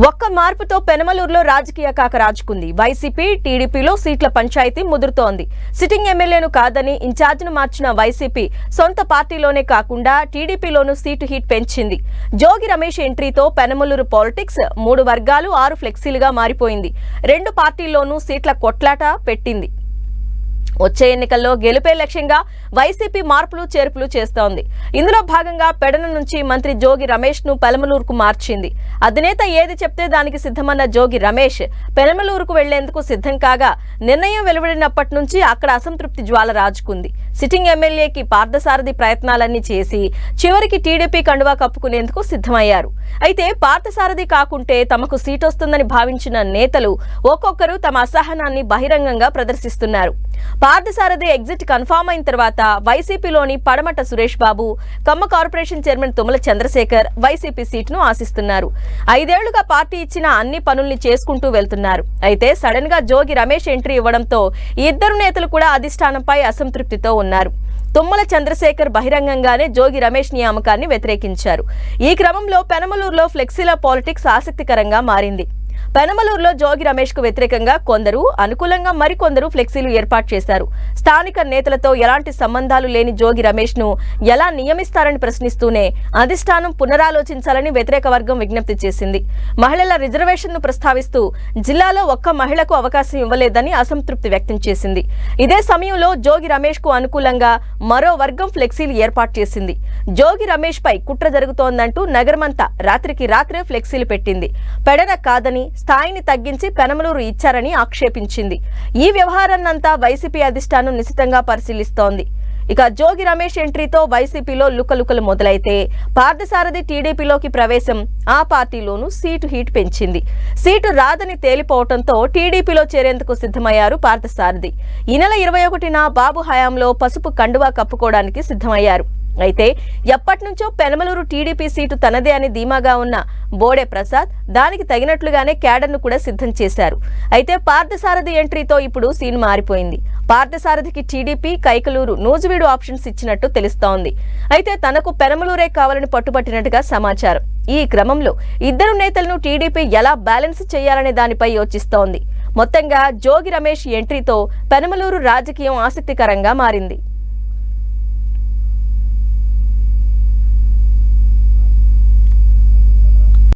ఒక్క మార్పుతో పెనమలూరులో రాజకీయ కాక రాజుకుంది. వైసీపీ టీడీపీలో సీట్ల పంచాయతీ ముదురుతోంది. సిట్టింగ్ ఎమ్మెల్యేను కాదని ఇన్ఛార్జిను మార్చిన వైసీపీ సొంత పార్టీలోనే కాకుండా టీడీపీలోనూ సీటు హీట్ పెంచింది. జోగి రమేష్ ఎంట్రీతో పెనమలూరు పాలిటిక్స్ మూడు వర్గాలు ఆరు ఫ్లెక్సీలుగా మారిపోయింది. రెండు పార్టీల్లోనూ సీట్ల కొట్లాట పెట్టింది. వచ్చే ఎన్నికల్లో గెలుపే లక్ష్యంగా వైసీపీ మార్పులు చేర్పులు చేస్తోంది. ఇందులో భాగంగా పెడన నుంచి మంత్రి జోగి రమేష్ను పెనమలూరుకు మార్చింది. అధినేత ఏది చెప్తే దానికి సిద్ధమన్న జోగి రమేష్ పెనమలూరుకు వెళ్ళేందుకు సిద్ధం కాగా నిర్ణయం వెలువడినప్పటి నుంచి అక్కడ అసంతృప్తి జ్వాల రాజుకుంది. సిట్టింగ్ ఎమ్మెల్యేకి పార్థసారథి ప్రయత్నాలన్నీ చేసి చివరికి టీడీపీ కండువా కప్పుకునేందుకు సిద్ధమయ్యారు. అయితే పార్థసారథి కాకుంటే తమకు సీట్ వస్తుందని భావించిన నేతలు ఒక్కొక్కరు తమ అసహనాన్ని బహిరంగంగా ప్రదర్శిస్తున్నారు. పార్థసారథి ఎగ్జిట్ కన్ఫామ్ అయిన తర్వాత వైసీపీలోని Padamata Suresh Babu Kamma corporation chairman Tummala Chandrasekhar YCP సీటును ఆశిస్తున్నారు. ఐదేళ్ళుగా పార్టీ ఇచ్చిన అన్ని పనుల్ని చేసుకుంటూ వెళ్తున్నారు. అయితే సడన్గా జోగి రమేష్ ఎంట్రీ ఇవ్వడంతో ఇద్దరు నేతలు కూడా అధిష్టానంపై అసంతృప్తితో ఉన్నారు. తుమ్మల చంద్రశేఖర్ బహిరంగంగానే జోగి రమేష్ నియామకాన్ని వ్యతిరేకించారు. ఈ క్రమంలో పెనమలూరులో ఫ్లెక్సీల పాలిటిక్స్ ఆసక్తికరంగా మారింది. పెనమలూరులో జోగి రమేష్కు వ్యతిరేకంగా కొందరు అనుకూలంగా మరికొందరు ఫ్లెక్సీలు ఏర్పాటు చేశారు. స్థానిక నేతలతో ఎలాంటి సంబంధాలు లేని జోగి రమేష్ను ఎలా నియమిస్తారని ప్రశ్నిస్తూనే అధిష్టానం పునరాలోచించాలని వ్యతిరేక వర్గం విజ్ఞప్తి చేసింది. మహిళల రిజర్వేషన్ను ప్రస్తావిస్తూ జిల్లాలో ఒక్క మహిళకు అవకాశం ఇవ్వలేదని అసంతృప్తి వ్యక్తం చేసింది. ఇదే సమయంలో జోగి రమేష్కు అనుకూలంగా మరో వర్గం ఫ్లెక్సీలు ఏర్పాటు చేసింది. జోగి రమేష్ పై కుట్ర జరుగుతోందంటూ నగరమంతా రాత్రికి రాత్రే ఫ్లెక్సీలు పెట్టింది. పెడన కాదని స్థాయిని తగ్గించి పెనమలూరు ఇచ్చారని ఆక్షేపించింది. ఈ వ్యవహారాన్నంతా వైసీపీ అధిష్టానం నిశితంగా పరిశీలిస్తోంది. ఇక జోగి రమేష్ ఎంట్రీతో వైసీపీలో లుకలుకలు మొదలైతే పార్థసారథి టీడీపీలోకి ప్రవేశం ఆ పార్టీలోనూ సీటు హీట్ పెంచింది. సీటు రాదని తేలిపోవడంతో టీడీపీలో చేరేందుకు సిద్ధమయ్యారు పార్థసారథి. ఈ నెల ఇరవై ఒకటిన బాబు హయాంలో పసుపు కండువా కప్పుకోవడానికి సిద్ధమయ్యారు. అయితే ఎప్పటినుంచో పెనమలూరు టీడీపీ సీటు తనదే అని ధీమాగా ఉన్న బోడే ప్రసాద్ దానికి తగినట్లుగానే క్యాడర్ను కూడా సిద్ధం చేశారు. అయితే పార్థసారథి ఎంట్రీతో ఇప్పుడు సీన్ మారిపోయింది. పార్థసారథికి టీడీపీ కైకలూరు నూజువీడు ఆప్షన్స్ ఇచ్చినట్టు తెలుస్తోంది. అయితే తనకు పెనమలూరే కావాలని పట్టుబట్టినట్టుగా సమాచారం. ఈ క్రమంలో ఇద్దరు నేతలను టీడీపీ ఎలా బ్యాలెన్స్ చేయాలనే దానిపై యోచిస్తోంది. మొత్తంగా జోగి రమేష్ ఎంట్రీతో పెనమలూరు రాజకీయం ఆసక్తికరంగా మారింది.